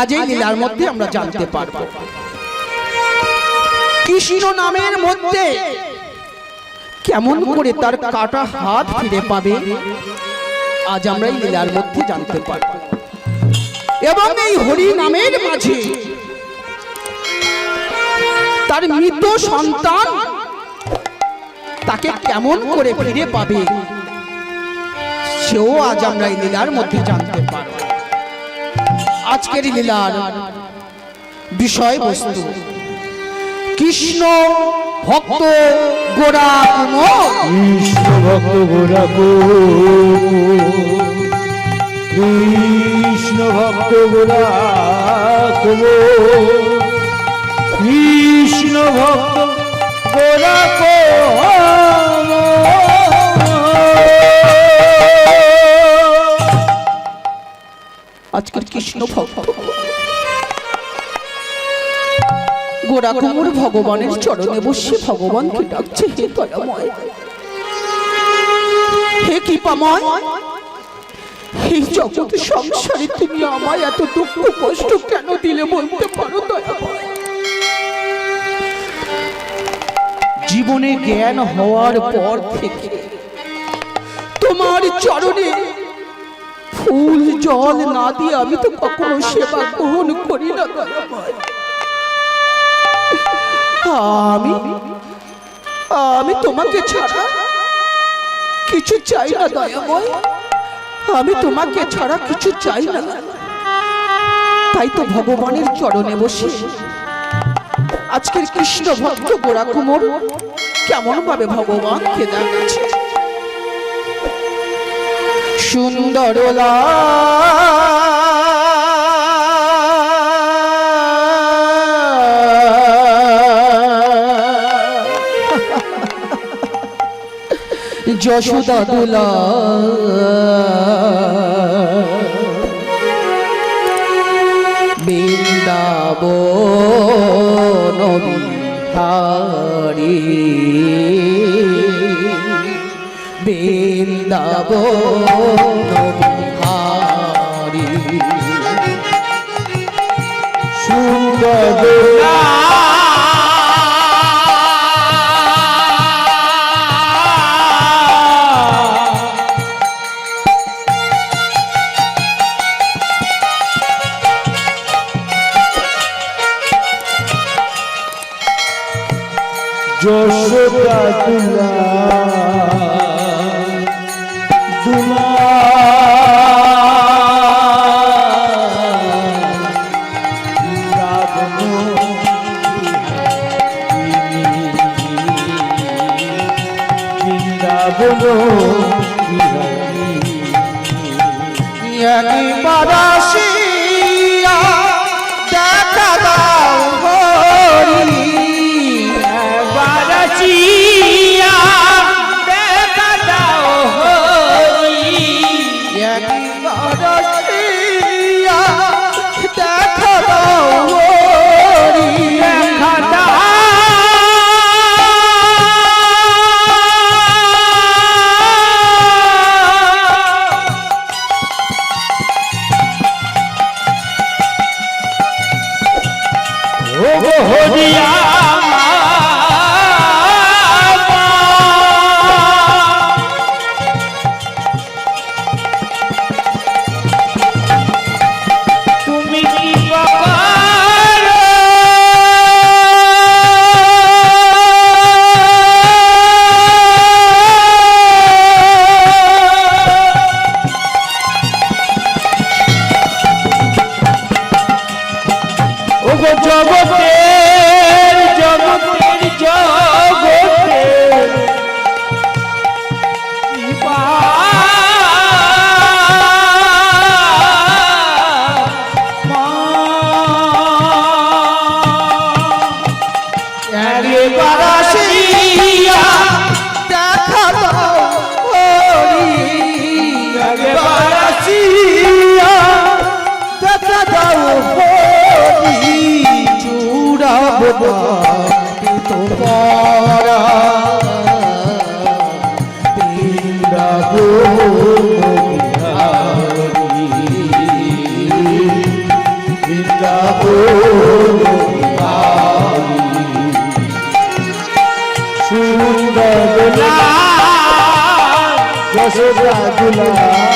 আজ এই লীলার মধ্যে আমরা জানতে পারব। কৃষ্ণ নামের মধ্যে কেমন করে তার কাটা হাত ফিরে পাবে, আজ আমরা এই লীলার মধ্যে জানতে পারব। এবং এই হরি নামের মাঝে তার মৃত সন্তান তাকে কেমন করে ফিরে পাবে, সেও আজ আমরা এই লীলার মধ্যে জানতে পারব। আজকের লীলার বিষয়বস্তু। কৃষ্ণ ভক্ত গোড়া কৃষ্ণ ভক্ত গোরাকো কৃষ্ণ ভক্ত গোরাকো কৃষ্ণ ভক্ত গোরাকো গোড়া কুমোর ভগবানের চরণে বসে ভগবানকে ডাকছে, হে হে কৃপাময়। জগৎ সংসারে তুমি আমায় এত দুঃখ, কষ্ট কেন দিলে বলতে পারো জীবনে জ্ঞান হওয়ার পর থেকে তোমার চরণে ফুল, জল না দিয়ে আমি তো কখনো সেবা গ্রহণ করি না। আমি আমি তোমাকে ছাড়া কিছু চাই না, দয়াময়। আমি তোমাকে ছাড়া কিছু চাই না। তাই তো ভগবানের চরণে বসে আজকের কৃষ্ণ ভক্ত গোড়া কুমোর কেমন ভাবে ভগবানকে দেখাচ্ছে সুন্দর যশোদা দুলা। বৃন্দাব নবিহারি বৃন্দাব নবিহারি সুন্দর যশোদা দুলা যশোদা দুলা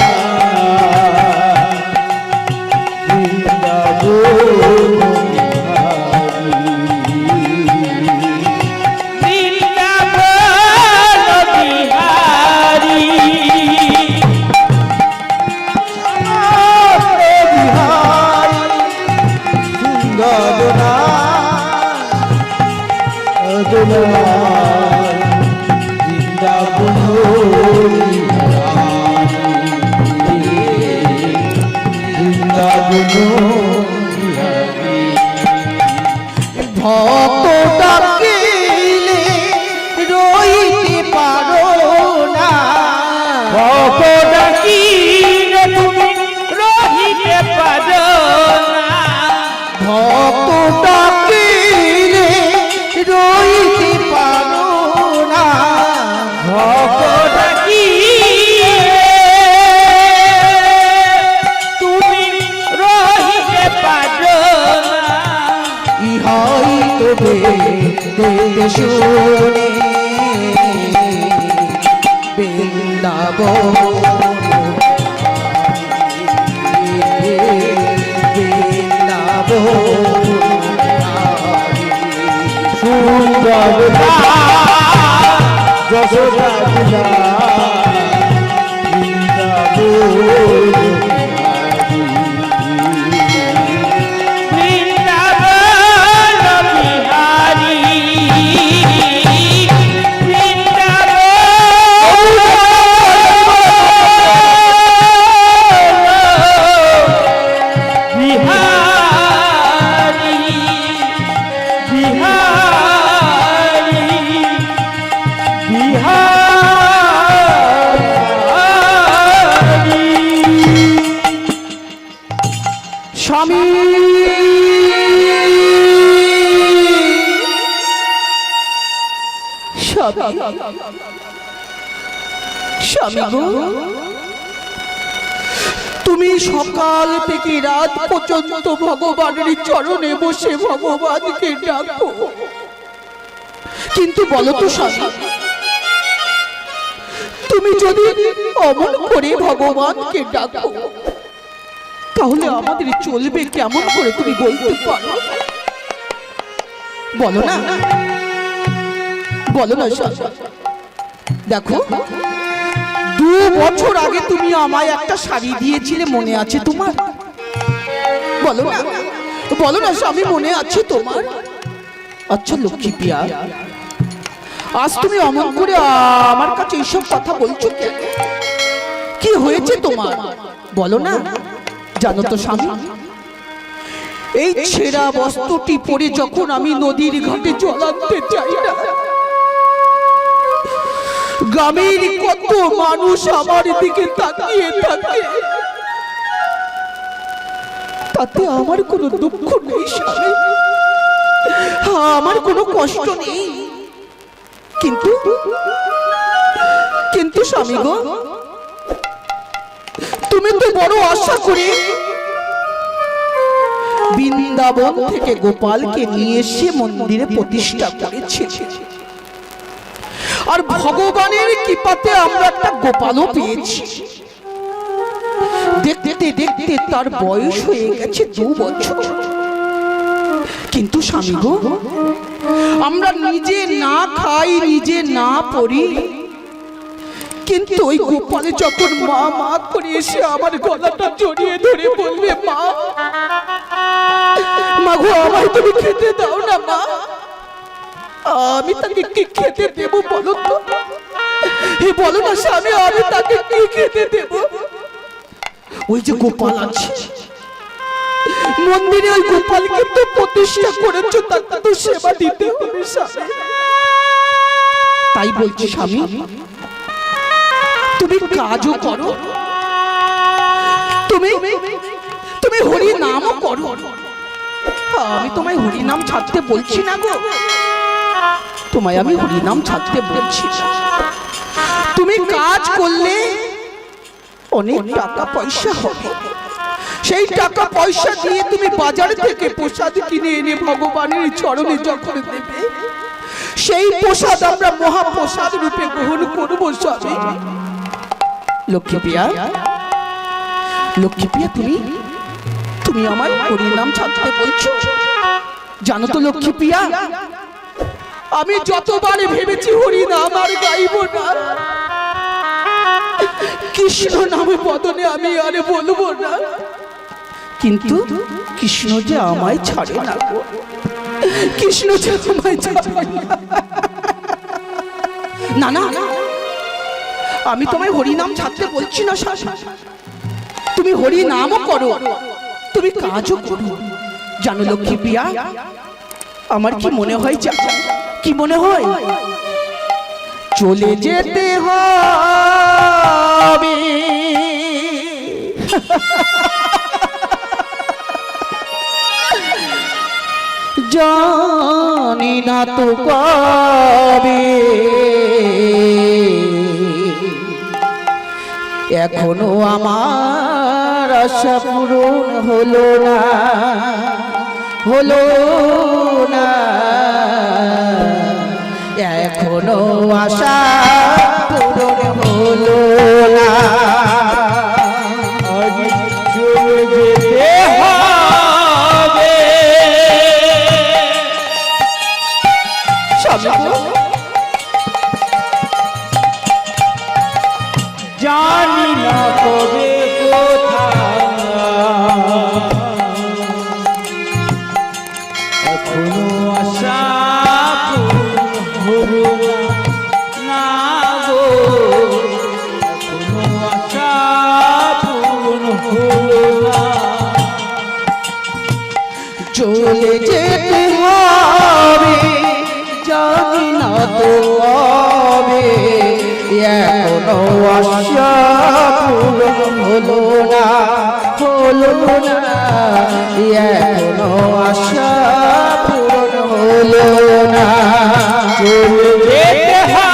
ইহাই তবে শুনে বৃন্দাব বৃন্দাব সুন্দর যশোদা দুলা স্বামী। তুমি সকাল থেকে রাত পর্যন্ত ভগবানের চরণে বসে ভগবানকে ডাকো। কিন্তু বলো তো স্বামী, তুমি যদি অমন করে ভগবানকে ডাকো তাহলে আমাদের চলবে কেমন করে তুমি বলতে পারো? বলো না। বলো না দেখো, দু বছর আগে তুমি আমায় একটা শাড়ি দিয়েছিলে, মনে আছে তোমার? বলো না। বলো না, স্বামী, মনে আছে তোমার? আচ্ছা লক্ষ্মী পিয়া, আজ তুমি অমন করে আমার কাছে এইসব কথা বলছো কি হয়েছে তোমার? বলো না। জানো তো স্বামী? এই ছেঁড়া বস্ত্রটি পরে যখন আমি নদীর ঘাটে আনতে চাই না। গ্রামের কত মানুষ আমার দিকে তাকিয়ে থাকে। তাতে আমার কোনো দুঃখ নেই স্বামী। আমার কোনো কষ্ট নেই। কিন্তু কিন্তু স্বামী গো তো বড় আশা করে। বৃন্দাবন থেকে গোপালকে নিয়ে এসে মন্দিরে প্রতিষ্ঠা করেছে আর ভগবানের কৃপাতে আমরা একটা গোপালও পেয়েছি। দেখতে দেখতে তার বয়স হয়ে গেছে দু বছর। কিন্তু স্বামী গো, আমরা নিজে না খাই, নিজে না পড়ি। কিন্তু ওই গোপালে যখন মা মা করে এসে আমার গলাটা জড়িয়ে ধরে বলবে, মা মা গো আমায় তুমি খেতে দাও না, মা। আমি তাকে কি খেতে দেব বলো তো? হে বলো না স্বামী, আমি তাকে কি খেতে দেব? ওই যে গোপাল আছে। মন্দিরে ওই গোপালকে তো প্রতিষ্ঠা করেছ তাকে তো সেবা দিতে হবে, স্বামী। তাই বলছি, স্বামী তুমি কাজও করো। তুমি তুমি হরি নামও করো। আমি তোমায় হরি নাম ছাড়তে বলছি না গো। তোমায় আমি হরি নাম ছাড়তে বলছি তুমি কাজ করলে অনেক টাকা পয়সা হবে। সেই টাকা পয়সা দিয়ে তুমি বাজার থেকে প্রসাদ কিনে এনে ভগবানের চরণে যখন দেবে, সেই প্রসাদ আমরা মহাপ্রসাদ রূপে গ্রহণ করব লক্ষ্মীপ্রিয়া? লক্ষ্মীপ্রিয়া, তুমি? তুমি আমার হরির নাম ছাড়তে বলছো? জানো তো লক্ষ্মীপ্রিয়া, আমি যতবার ভেবেছি হরি নাম আর গাইব না। কৃষ্ণ নামে বদনে আমি আর বলব না। কিন্তু কৃষ্ণ যে আমায় ছাড়ে না। কৃষ্ণ যে আমায় ছাড়ে না। না না আমি তোমায় হরি নাম ছাড়তে বলছি না তুমি হরি নামও করো। তুমি কাজও করো। জানো লক্ষ্মী প্রিয়া, আমার কি মনে হয়? কি মনে হয়? চলে যেতে হবে। জানি না তো কবে। এখনও আমার আশা পূরণ হলো না হলো না। এখনও আশা পূরণ হলো না হলো না এখনও আশা পূরণ হলো না। চলে যেতে হবে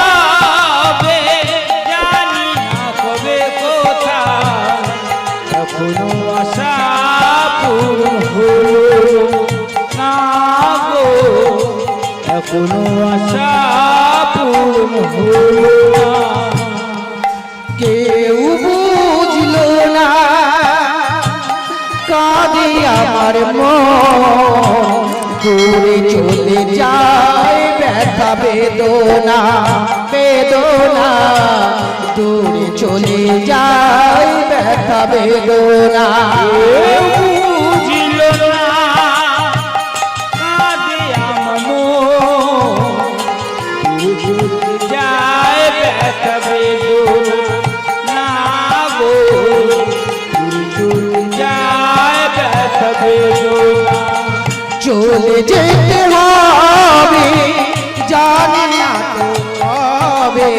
দূরে চলে যায় ব্যথা বেদনা বেদনা। দূরে চলে যায় ব্যথা বেদনা। যেতে হবে জানি না হবে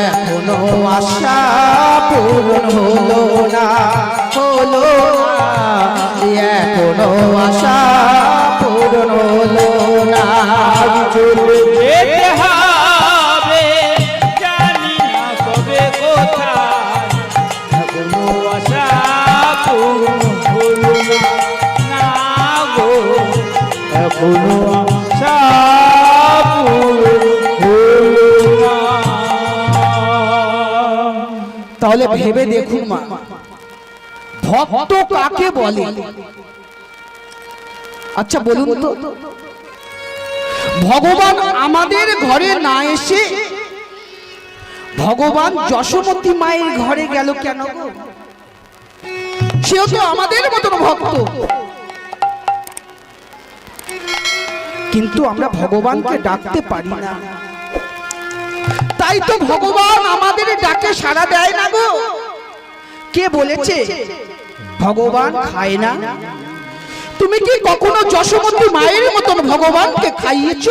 এখনও আশা পূরণ হলো না হলো না। এখনও আশা তাহলে ভেবে দেখুন মা, ভক্ত কাকে বলে? আচ্ছা বলুন তো। ভগবান আমাদের ঘরে না এসে ভগবান যশোমতী মায়ের ঘরে গেল কেন সেও তো আমাদের মতন ভক্ত। কিন্তু আমরা ভগবানকে ডাকতে পারি না। তাই তো ভগবান আমাদের ডাকে সাড়া দেয় না গো। কে বলেছে? ভগবান খায় না। তুমি কি কখনো যশোমতী মায়ের মতন ভগবানকে খাইয়েছ?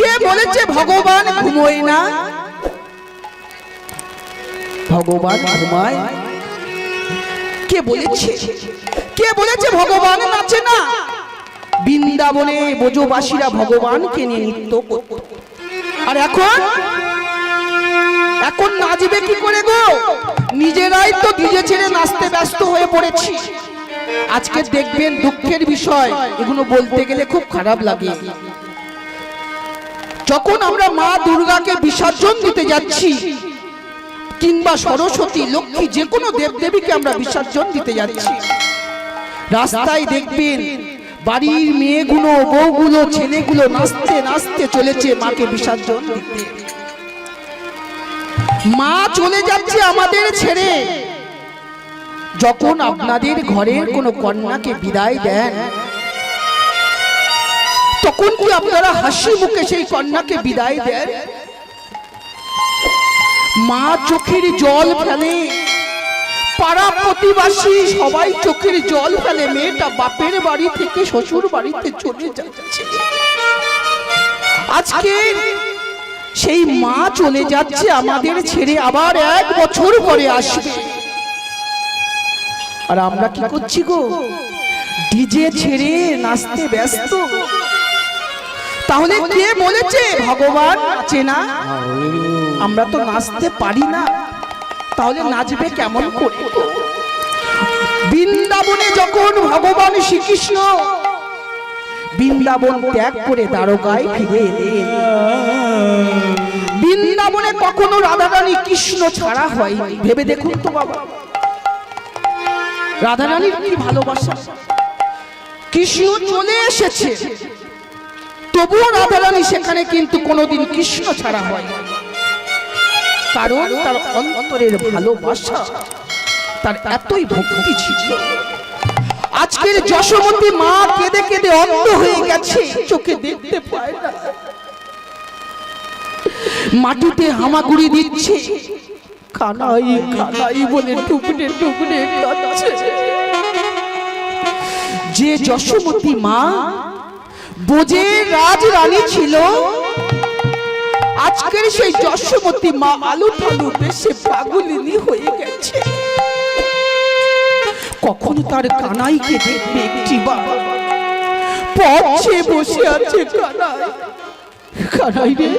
কে বলেছে ভগবান ঘুমোয় না? ভগবান ঘুমায়। কে বলেছে? কে বলেছে ভগবান নাচে না? বৃন্দাবনে বোঝবাসীরা ভগবানকে নিয়ে নৃত্য করত। আর এখন? এখন নাচবে কি করে গো? নিজেরাই তো ডিজে ছেড়ে নাচতে ব্যস্ত হয়ে পড়েছি। আজকে দেখবেন দুঃখের বিষয়, এগুলো বলতে গেলে খুব খারাপ লাগে। যখন আমরা মা দুর্গাকে বিসর্জন দিতে যাচ্ছি, কিংবা সরস্বতী, লক্ষ্মী, যে কোনো দেবদেবীকে আমরা বিসর্জন দিতে যাচ্ছি। রাস্তায় দেখবেন বাড়ির মেয়েগুলো বউগুলো ছেলেগুলো নাচতে নাচতে চলেছে মাকে বিসর্জন দিতে। মা চলে যাচ্ছে আমাদের ছেড়ে। যখন আপনাদের ঘরের কোনো কন্যাকে বিদায় দেন তখন কি আপনারা হাসি মুখে সেই কন্যাকে বিদায় দেন? মা চোখের জল ফেলে। পাড়া প্রতিবাসী সবাই চোখের জল ফেলে। মেয়েটা বাপের বাড়ি থেকে শ্বশুর বাড়িতে চলে যাচ্ছে। আজকে সেই মা চলে যাচ্ছে, আমাদের ছেড়ে আবার এক বছর পরে আসবে। আর আমরা কি করছি গো? ডিজে ছেড়ে নাচতে ব্যস্ত। তাহলে কে বলেছে, ভগবান চেনা আমরা তো নাচতে পারি না। তাহলে নাচবে কেমন করে? বৃন্দাবনে যখন ভগবান শ্রীকৃষ্ণ বৃন্দাবন ত্যাগ করে দ্বারকায় ফিরে এলেন বৃন্দাবনে কখনো রাধারানী কৃষ্ণ ছাড়া হয় ভেবে দেখুন তো বাবা। রাধারানীর কি ভালোবাসা? কৃষ্ণ চলে এসেছে। তবুও রাধারানী সেখানে কিন্তু কোনোদিন কৃষ্ণ ছাড়া হয় কারণ তার অন্তরের ভালোবাসা, তার এতই ভক্তি ছিল। আজকের যশোমতী মা কেঁদে কেঁদে অন্ধ হয়ে গেছে, চোখে দেখতে পায় না। মাটিতে হামাগুড়ি দিচ্ছে, কানাই কানাই বলে টুকরে টুকরে কাঁদছে। যে যশোমতী মা বোঝে রাজ রানী ছিল সেই যশোমতী মা আলু ফালু দেশে পাগলিনী হয়ে গেছে। কখন তার কানাইকে দেখবে একটি বাবা পথে বসে আছে কানাই। কানাই রে,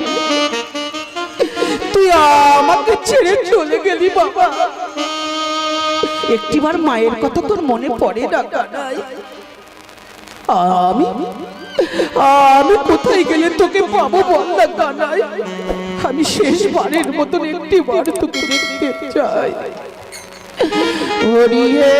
তুই আমাকে ছেড়ে চলে গেলি বাবা। একটিবার মায়ের কথা তোর মনে পড়ে না কানাই? আমি আমি কোথায় গেলে তোকে পাবো বল না কানাই? আমি শেষবারের মতন একটি বার তোকে দেখতে চাই। হরিয়ে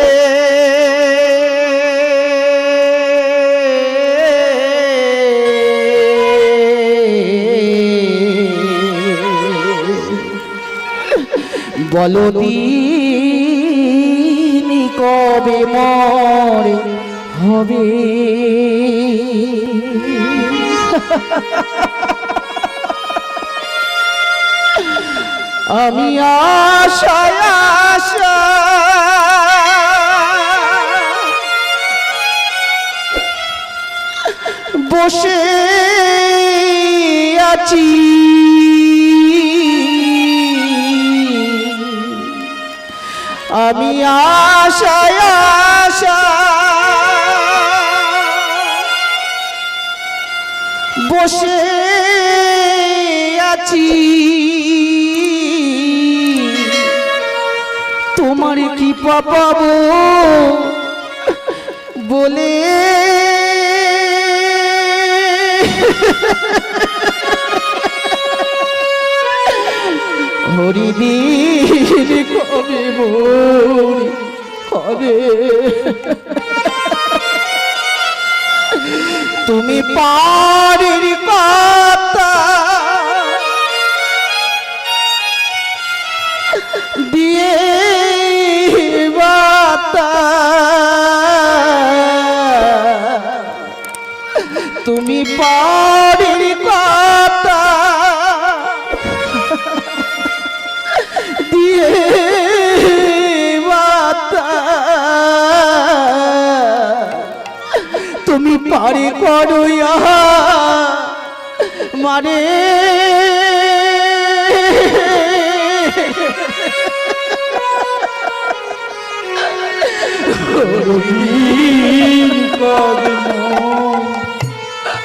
বলো দিনি কবে মরে হবে? আমি আশায় আশা। বসে আছি। আমি আশায় আশা। বসে আছি। তোমার কি পাবো বলে হরিদিন কবে মরি হবে তুমি পারের কথা পারের কথা। দিয়ে তুমি পারে করো মানে বলুন তিনি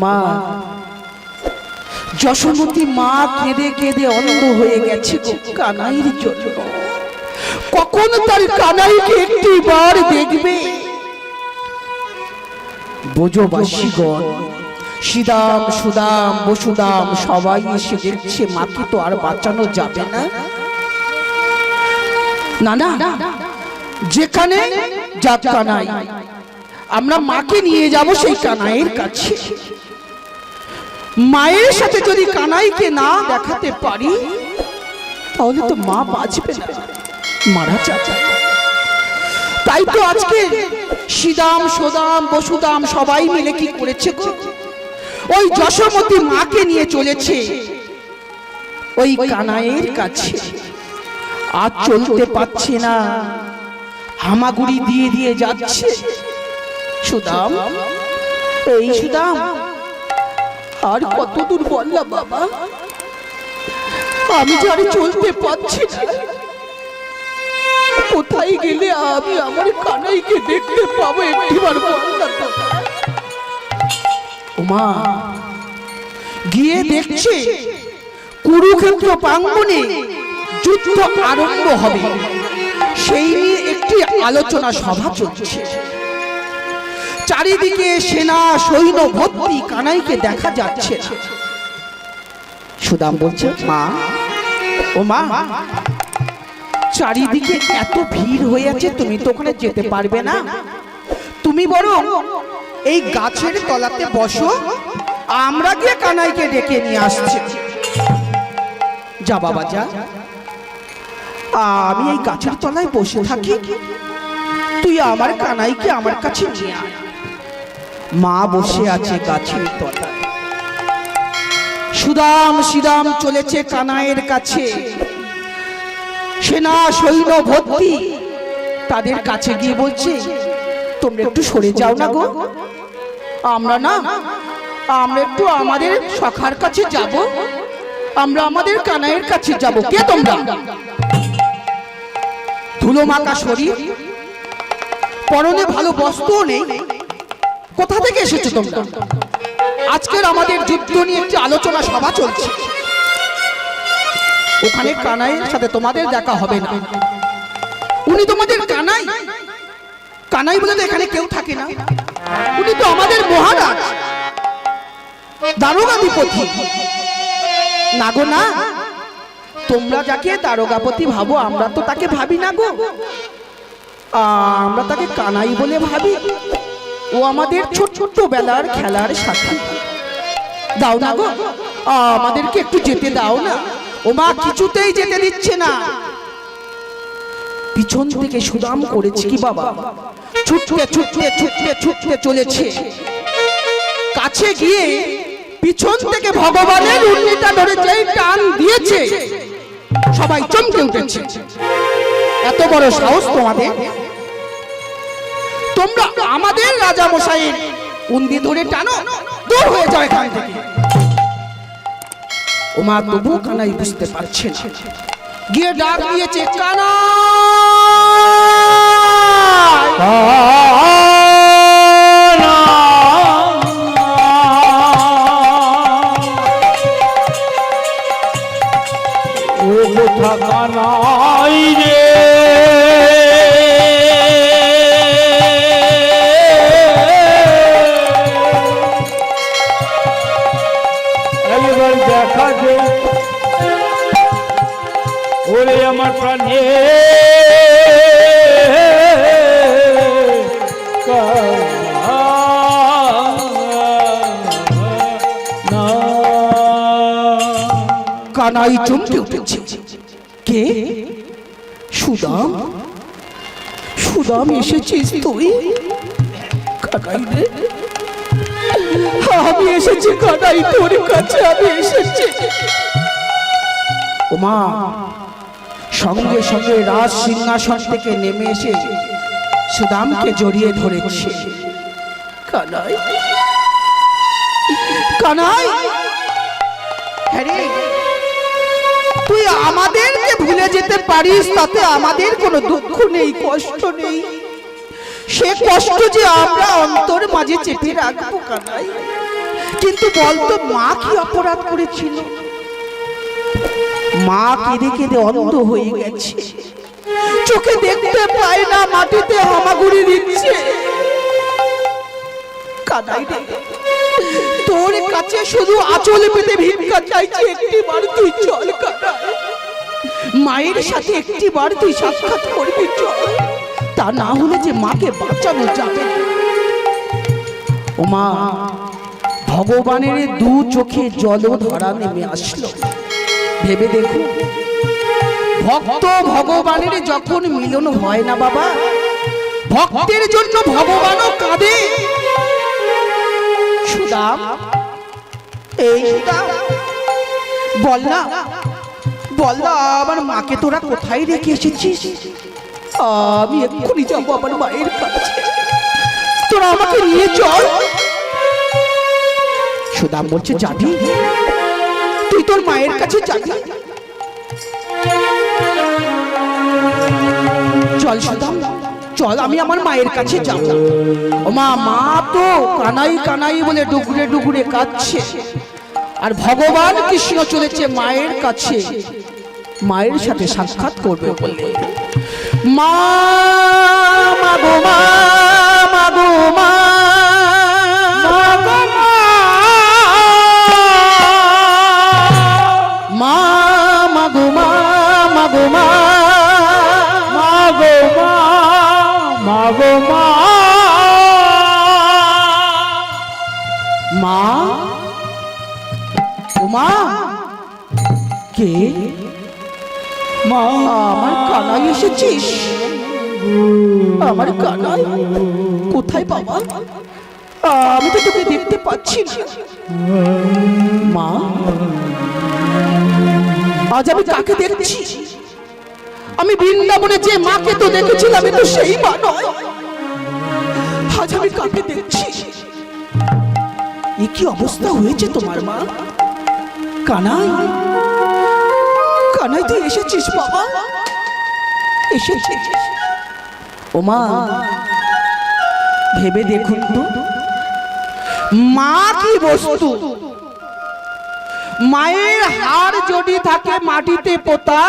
ওমা যশোমতী মা কেঁদে কেঁদে অন্ধ হয়ে গেছে গো কানাইয়ের জন্য। কখন তার কানাইকে একটি বার দেখবে? বোঝবাসীগণ সিদাম সুদাম, বসুদাম, সবাই এসে দেখছে, মাকে তো আর বাঁচানো যাবে না। না না যেখানে যা কানাই, আমরা মাকে নিয়ে যাব সেই কানাইয়ের কাছে। মায়ের সাথে যদি কানাইকে না দেখাতে পারি, তাহলে তো মা বাঁচবে মারা যাবে তাই তো আজকে সিদাম, সোদাম, বসুদাম সবাই মিলে কি করেছে? ওই যশোমতী মাকে নিয়ে চলেছে ওই কানাইয়ের কাছে। আর চলতে পারছে না। হামাগুড়ি দিয়ে দিয়ে যাচ্ছে। সুদাম, এই সুদাম আর কত দূর বললা বাবা? আমি যে আর চলতে পারছি কোথায় গেলে আমি আমার কানাইকে দেখতে পাবো একটিবার বললা বাবা। ওমা গিয়ে দেখছে কুরুক্ষেত্র প্রাঙ্গণে যুদ্ধ আরম্ভ হবে। সেই নিয়ে একটি আলোচনা সভা চলছে। চারিদিকে সেনা, সৈন্য ভর্তি কানাইকে দেখা যাচ্ছে সুদাম বলছে, মা, ও মা, চারিদিকে এত ভিড় হয়ে আছে, তুমি তো ওখানে যেতে পারবে না। তুমি বরং এই গাছের তলাতে বসো, আমরা গিয়ে কানাইকে ডেকে নিয়ে আসছি। যা বাবা, যা। আমি এই গাছের তলায় বসে থাকি। তুই আমার কানাইকে আমার কাছে নিয়ে আয়। মা বসে আছে গাছের তলায়। সুদাম সিদাম চলেছে কানাইয়ের কাছে। সেনা, সৈন্য ভর্তি তাদের কাছে গিয়ে বলছে, তোমরা একটু সরে যাও না গো। আমরা না, আমরা একটু আমাদের সখার কাছে যাব। আমরা আমাদের কানাইয়ের কাছে যাব। কে তোমরা? ধুলো মাকা শরীর। পরনে ভালো বস্ত্রও নেই। কোথা থেকে এসেছ তোমরা? আজকের আমাদের যুদ্ধ নিয়ে একটি আলোচনা সভা চলছে। ওখানে কানাইয়ের সাথে তোমাদের দেখা হবে না। উনি তোমাদের কানাই। কানাই বলে তো এখানে কেউ থাকে না। উনি তো আমাদের মহারাজ। দারোগাধিপতি না গো না তোমরা যাকে দারোগাপতি ভাবো আমরা তো তাকে ভাবি না গো। আমরা তাকে কানাই বলে ভাবি। ও আমাদের ছোট ছোট বেলার খেলার সাথী। দাও না গো আমাদেরকে একটু যেতে দাও না। ও মা কিছুতেই যেতে দিচ্ছে না। পিছন থেকে সুদাম করেছে কি বাবা? ছুটতে ছুটতে ছুটতে ছুটতে চলেছে। কাছে গিয়ে পিছন থেকে ভগবানের উন্নিটা ধরে যেই টান দিয়েছে। সবাই চমকে উঠেছে। এত বড় সাহস তোমাদের? তোমরা আমাদের রাজা মশাইয়ের উন্দি ধরে টানো, দূর হয়ে যাও এখান থেকে। ওমা তবু কানাই বুঝতে পারছে গিয়ে ডাক দিয়েছে কানা এবার দেখা দে ওরে আমার প্রাণে কানাই চমকে উঠেছে। কে? সুদাম? সুদাম এসেছিস তুই? কানাই রে। আমি এসেছি কানাই তোর কাছে আমি এসেছি। ওমা সঙ্গে সঙ্গে রাজ সিংহাসন থেকে নেমে এসে সুদামকে জড়িয়ে ধরেছে। কানাই কানাই! হ্যাঁ তুই আমাদেরকে ভুলে যেতে পারিস তাতে আমাদের কোনো দুঃখ নেই কষ্ট নেই। সে কষ্ট যে আমরা অন্তর মাঝে চেপে রাখব কানাই। কিন্তু বলতো মা কি অপরাধ করেছিল? মা কেঁদে কেঁদে অন্ধ হয়ে গেছে। চোখে দেখতে পায় না, মাটিতে হামাগুড়ি দিচ্ছে তোর কাছে শুধু আঁচল পেতে ভিক্ষা চাইছি একটি বার তুই চল মায়ের সাথে একটি বার তুই সাক্ষাৎ করবি, চল। তা না হলে যে মাকে বাঁচানো যাবে ও মা ভগবানের দু চোখে জলধারা নেমে আসলো। ভেবে দেখো ভক্ত ভগবানের যখন মিলন হয় না বাবা, ভক্তের জন্য ভগবানও কাঁদে। সুদাম, এই সুদাম, বল না, বল আমার মাকে তোরা কোথায় রেখে এসেছিস? আমি এক্ষুনি যাব আমার মায়ের কাছে। তোরা আমাকে নিয়ে চল। সুদাম বলছে যাবি তুই তোর মায়ের কাছে যাবি চল সুদাম চল, আমি আমার মায়ের কাছে যাব। ও মা মা তো কানাই কানাই বলে ডুগরে ডুগরে কাঁদছে। আর ভগবান কৃষ্ণ চলেছে মায়ের কাছে। মায়ের সাথে সাক্ষাৎ করবে বলে মা মাগো মা মাগো মা। মা। মা? মা? কে? মা, আমার কানাই এসেছিস? আমার কানাই কোথায় বাবা? আমি তো তোকে দেখতে পাচ্ছি মা? আজ আমি কাকে দেখছি? আমি বৃন্দাবনে যে মাকে তো দেখেছিলাম আমি তো সেই মা নয়। আজ আমি কাকে দেখছি? কি অবস্থা হয়েছে তোমার মা? কানাই? কানাই তুই এসেছিস বাবা? এসেছিস। ওমা, ভেবে দেখুন তো। মা কি বস্তু? মায়ের হাড় যদি থাকে মাটিতে পোতা